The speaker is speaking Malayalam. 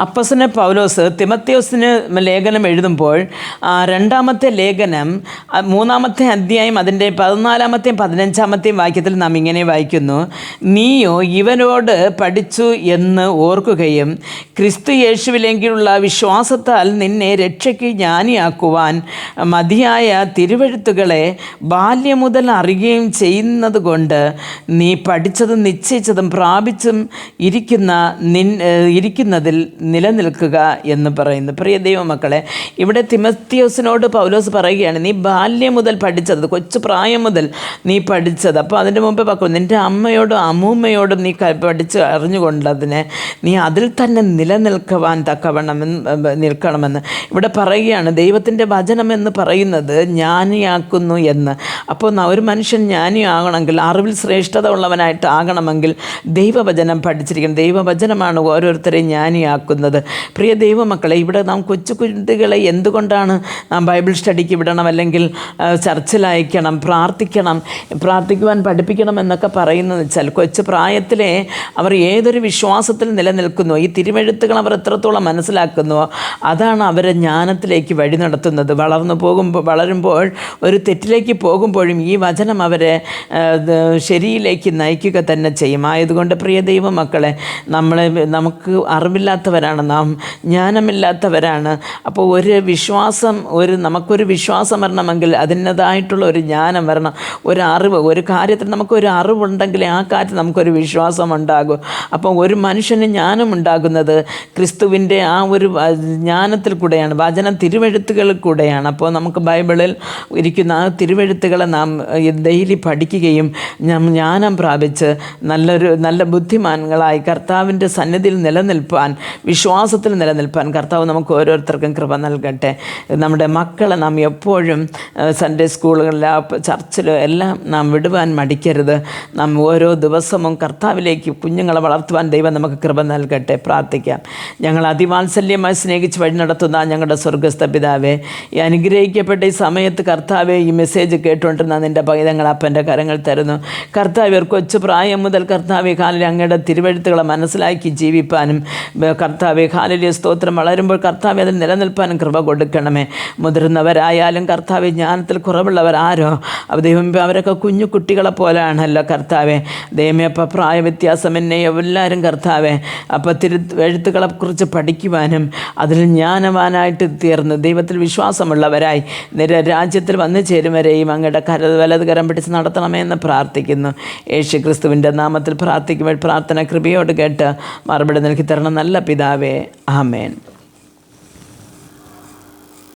അപ്പസനെ പൗലോസ് തിമത്യോസിന് ലേഖനം എഴുതുമ്പോൾ രണ്ടാമത്തെ ലേഖനം മൂന്നാമത്തെ അധ്യായം അതിന്റെ പതിനാലാമത്തെയും പതിനഞ്ചാമത്തെയും വാക്യത്തിൽ നാം ഇങ്ങനെ വായിക്കുന്നു. നീയോ ഇവനോട് പഠിച്ചു എന്ന് ഓർക്കുകയും ക്രിസ്തു യേശുവിലെങ്കിലുള്ള വിശ്വാസത്താൽ നിന്നെ രക്ഷയ്ക്ക് ജ്ഞാനിയാക്കുവാൻ മതിയായ തിരുവഴുത്തുകളെ ബാല്യം മുതൽ അറിയുകയും ചെയ്യുന്നത് കൊണ്ട് നീ പഠിച്ചതും നിശ്ചയിച്ചതും പ്രാപിച്ചും ഇരിക്കുന്ന നിൻ ഇരിക്കുന്നതിൽ നിലനിൽക്കുക എന്ന് പറയുന്നു. പ്രിയ ദൈവമക്കളെ ഇവിടെ തിമത്തിയോസിനോട് പൗലോസ് പറയുകയാണ് നീ ബാല്യം മുതൽ പഠിച്ചത് കൊച്ചു പ്രായം മുതൽ നീ പഠിച്ചത്. അപ്പോൾ അതിന്റെ മുമ്പേ പറഞ്ഞു നിന്റെ അമ്മയോടും അമ്മൂമ്മയോടും നീ പഠിച്ച് അറിഞ്ഞുകൊണ്ടതിനെ നീ അതിൽ തന്നെ നിലനിൽക്കുവാൻ തക്കവണ്ണമെന്ന് നിൽക്കണമെന്ന്. ഇവിടെ പറയുകയാണ് ദൈവത്തിന്റെ എന്ന് പറയുന്നത് ജ്ഞാനിയാക്കുന്നു എന്ന്. അപ്പോൾ ഒരു മനുഷ്യൻ ജ്ഞാനിയാകണമെങ്കിൽ അറിവിൽ ശ്രേഷ്ഠത ഉള്ളവനായിട്ട് ആകണമെങ്കിൽ ദൈവവചനം പഠിച്ചിരിക്കണം. ദൈവവചനമാണ് ഓരോരുത്തരെയും ജ്ഞാനിയാക്കുന്നത്. പ്രിയ ദൈവമക്കളെ ഇവിടെ നാം കൊച്ചു കുട്ടികളെ എന്തുകൊണ്ടാണ് നാം ബൈബിൾ സ്റ്റഡിക്ക് വിടണം അല്ലെങ്കിൽ ചർച്ചിൽ അയക്കണം പ്രാർത്ഥിക്കണം പ്രാർത്ഥിക്കുവാൻ പഠിപ്പിക്കണം എന്നൊക്കെ പറയുന്നത് വെച്ചാൽ കൊച്ചു പ്രായത്തിലെ അവർ ഏതൊരു വിശ്വാസത്തിൽ നിലനിൽക്കുന്നു ഈ തിരുമെഴുത്തുകൾ അവർ എത്രത്തോളം മനസ്സിലാക്കുന്നുവോ അതാണ് അവരെ ജ്ഞാനത്തിലേക്ക് വഴി നടത്തുന്നത്. വളർന്നു പോകുമ്പോൾ വളരുമ്പോൾ ഒരു തെറ്റിലേക്ക് പോകുമ്പോഴും ഈ വചനം അവരെ ശരിയിലേക്ക് നയിക്കുക തന്നെ ചെയ്യും. ആയതുകൊണ്ട് പ്രിയ ദൈവമക്കളെ നമ്മളെ നമുക്ക് അറിവില്ലാത്തവരാണ് നാം. ജ്ഞാനമില്ലാത്തവരാണ്. അപ്പോൾ ഒരു വിശ്വാസം ഒരു നമുക്കൊരു വിശ്വാസം വരണമെങ്കിൽ അതിന്റെതായിട്ടുള്ള ഒരു ജ്ഞാനം വരണം. ഒരു അറിവ് ഒരു കാര്യത്തിൽ നമുക്കൊരു അറിവുണ്ടെങ്കിൽ ആ കാര്യത്തിൽ നമുക്കൊരു വിശ്വാസം ഉണ്ടാകും. അപ്പോൾ ഒരു മനുഷ്യന് ജ്ഞാനം ഉണ്ടാകുന്നത് ക്രിസ്തുവിന്റെ ആ ഒരു ജ്ഞാനത്തിൽ കൂടെയാണ്. വചനം തിരുവെഴുത്തുകളിൽ കൂടെയാണ്. അപ്പോൾ നമുക്ക് ബൈബിളിൽ ഇരിക്കുന്ന ആ തിരുവെഴുത്തുകളെ നാം ഡെയിലി പഠിക്കുകയും ജ്ഞാനം പ്രാപിച്ച് നല്ലൊരു നല്ല ബുദ്ധിമാനങ്ങളായി കർത്താവിന്റെ സന്നിധിയിൽ നിലനിൽപ്പാൻ വിശ്വാസത്തിൽ നിലനിൽപ്പാൻ കർത്താവ് നമുക്ക് ഓരോരുത്തർക്കും കൃപ നൽകട്ടെ. നമ്മുടെ മക്കളെ നാം എപ്പോഴും സൺഡേ സ്കൂളുകളിലോ ചർച്ചിലോ എല്ലാം നാം വിടുവാൻ മടിക്കരുത്. നാം ഓരോ ദിവസവും കർത്താവിലേക്ക് കുഞ്ഞുങ്ങളെ വളർത്തുവാൻ ദൈവം നമുക്ക് കൃപ നൽകട്ടെ. പ്രാർത്ഥിക്കാം. ഞങ്ങൾ അതിവാത്സല്യമായി സ്നേഹിച്ച് വഴി നടത്തുന്ന ഞങ്ങളുടെ സ്വർഗസ്ഥ പിതാവെ ഈ അനുഗ്രഹിക്കപ്പെട്ട ഈ സമയത്ത് കർത്താവെ ഈ മെസ്സേജ് കേട്ടുകൊണ്ടിരുന്ന നിന്റെ പൈതങ്ങൾ അപ്പന്റെ കരങ്ങൾ തരുന്നു. കർത്താവ് കൊച്ചു പ്രായം മുതൽ കർത്താവെ കാലിൽ അങ്ങയുടെ തിരുവഴുത്തുകളെ മനസ്സിലാക്കി ജീവിപ്പാനും കർത്താവെ ഹാലലിയ സ്തോത്രം. വളരുമ്പോൾ കർത്താവെ അതിൽ നിലനിൽപ്പാനും കൃപ കൊടുക്കണമേ. മുതിർന്നവരായാലും കർത്താവെ ജ്ഞാനത്തിൽ കുറവുള്ളവരാരോ അവ ദൈവം അവരൊക്കെ കുഞ്ഞു കുട്ടികളെ പോലെയാണല്ലോ കർത്താവെ. ദൈവമേ അപ്പം പ്രായ വ്യത്യാസം എന്നെ എല്ലാവരും കർത്താവെ. അപ്പം തിരു എഴുത്തുകളെ കുറിച്ച് പഠിക്കുവാനും അതിൽ ജ്ഞാനവാനായിട്ട് തീർന്ന് ദൈവത്തിൽ വിശ്വാസമുള്ളവരായി നിര രാജ്യത്തിൽ വന്നു ചേരുവരെയും അങ്ങയുടെ കര വലത് കരം പിടിച്ച് നടത്തണമേ എന്ന് പ്രാർത്ഥിക്കുന്നു. യേശു ക്രിസ്തുവിന്റെ നാമത്തിൽ പ്രാർത്ഥിക്കുമ്പോൾ പ്രാർത്ഥന കൃപയോട് കേട്ട് മറുപടി നൽകി തരണം നല്ല പിതാവേ ആമേൻ